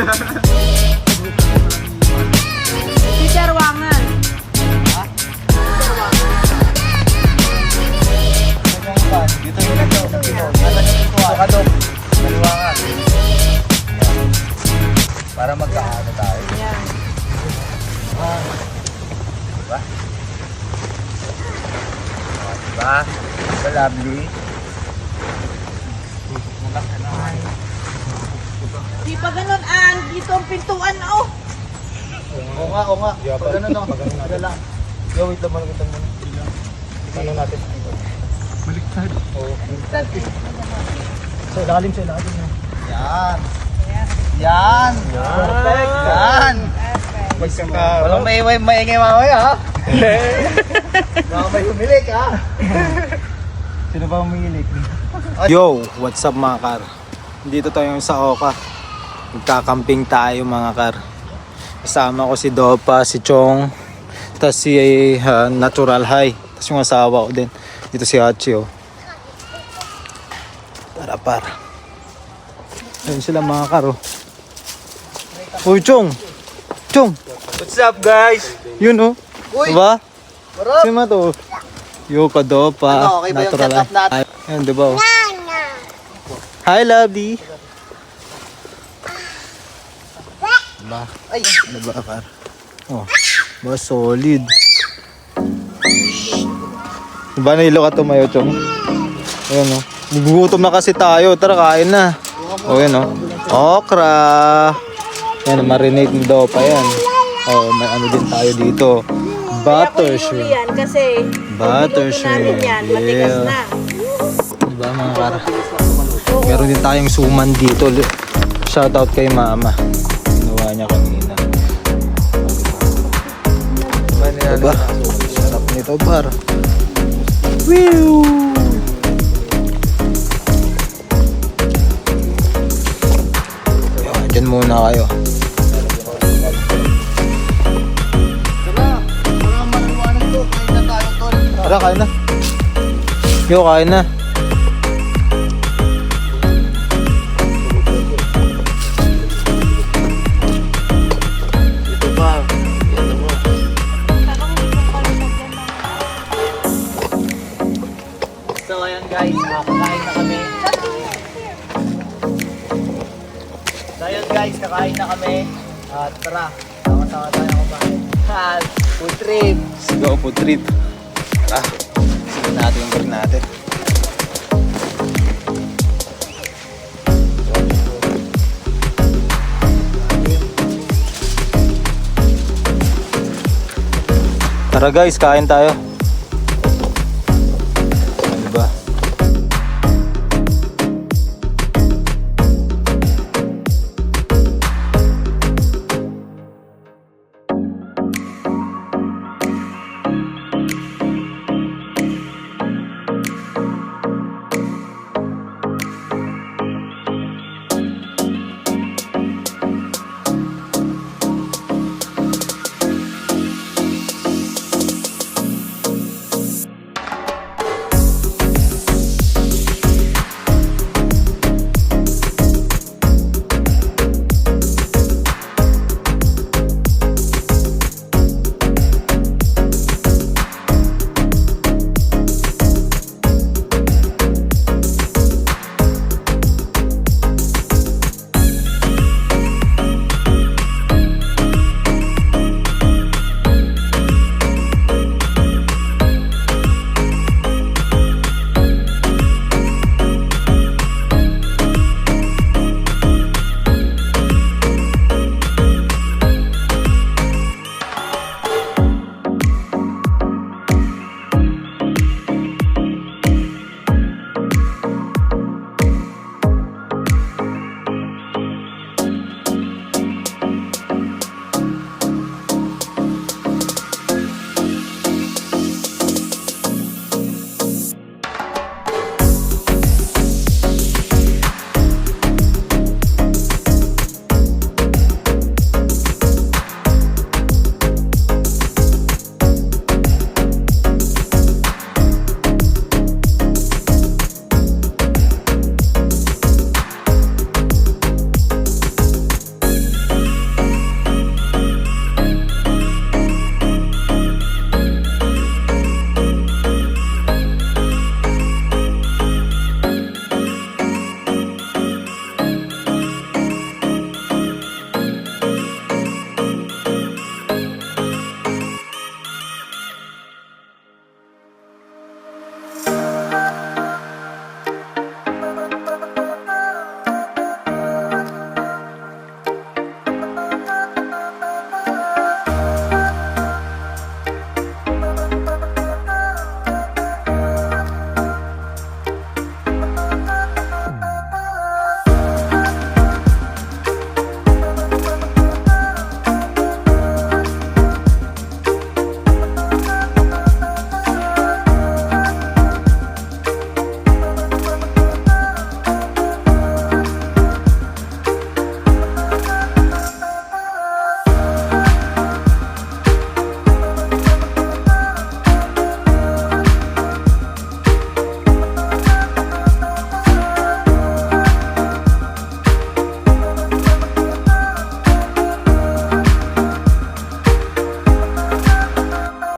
Sa Pinoy. Kadong. Kaliwangan. Para magkaano tayo. Yan. Ah. Diba? Diba? Diba lovely? Di pa ganun, ah, dito ang pintuan, oh. Oo nga, oo nga. Pag ano no? Pag ano lang. Yo, wait lang, malakitan mo. Ano natin? Baliktad. Oo. Sa ilalim, sa ilalim. Yan. Yan. Perfect. Yan. Magkaka... Walang may maingay mamaya ha. Baka may humilik ha. Sino ba humilik? Yo, what's up mga kar? Dito tayo sa Oka. Magkakamping tayo mga kar. Kasama ko si Dopa, si Chong, tapos si ah, Natural High, tapos yung asawa ko din. Dito si Hachi oh. Para para. Ayun sila mga kar oh. Uy Chong! Chong! What's up guys? Yun oh. Uy! Diba? Marap! Sino to? Yo, Kadopa. Ano, okay ba yung setup natin? Ayun, diba? oh? Hi, lovely. Ba? Ay! Diba, par? Oh, ba, solid. Diba, nahilo ka tumayo, Chong? Ayun, oh. Gugutom na kasi tayo. Tara, kain na. O, yan, oh. Okra. Yan, marinate ni Dopa yan. Oh, may ano din tayo dito. Butter Kaya ko shrimp. yan kasi Butter pag natin shrimp. yan, matigas na. Diba mga kar? Meron din tayong suman dito. Shoutout kay mama. Ginawa niya kanina. Diba? Sarap nito par. Woo! Yan, Dyan muna kayo. Tara, kain na. Yo, kain na. Kakain na kami. At tara, sama-sama tayo kumain. Ha, food trip. Let's go po trip. Tara. Sige natin yung bar natin. Tara guys, kain tayo.